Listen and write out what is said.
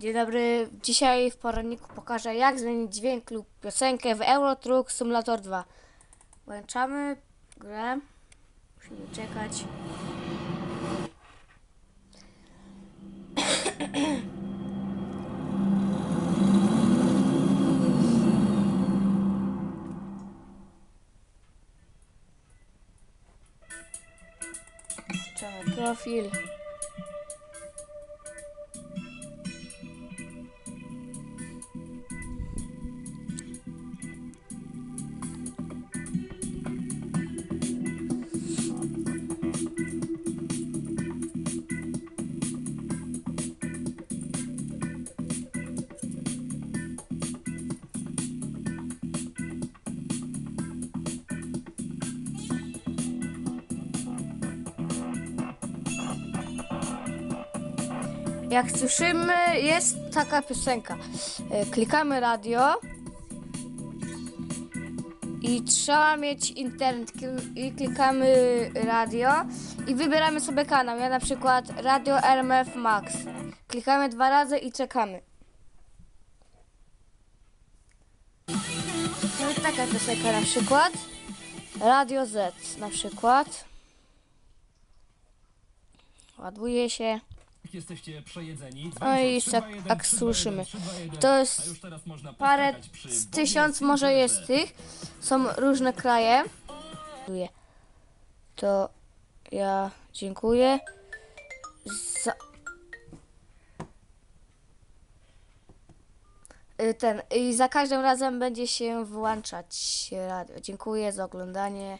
Dzień dobry. Dzisiaj w poradniku pokażę jak zmienić dźwięk lub piosenkę w Euro Truck Simulator 2. Włączamy grę. Musimy czekać. Włączamy profil. Jak słyszymy, jest taka piosenka. E, Klikamy radio i trzeba mieć internet. I klikamy radio i wybieramy sobie kanał. Ja na przykład Radio RMF Max. Klikamy dwa razy i czekamy. No i taka piosenka na przykład. Radio Z na przykład. Ładuje się. Jesteście przejedzeni. No i tak, tak słyszymy. To jest parę z tysiąc może jest tych. Są różne kraje. To ja dziękuję za... Y, Ten, i za każdym razem będzie się włączać radio. Dziękuję za oglądanie.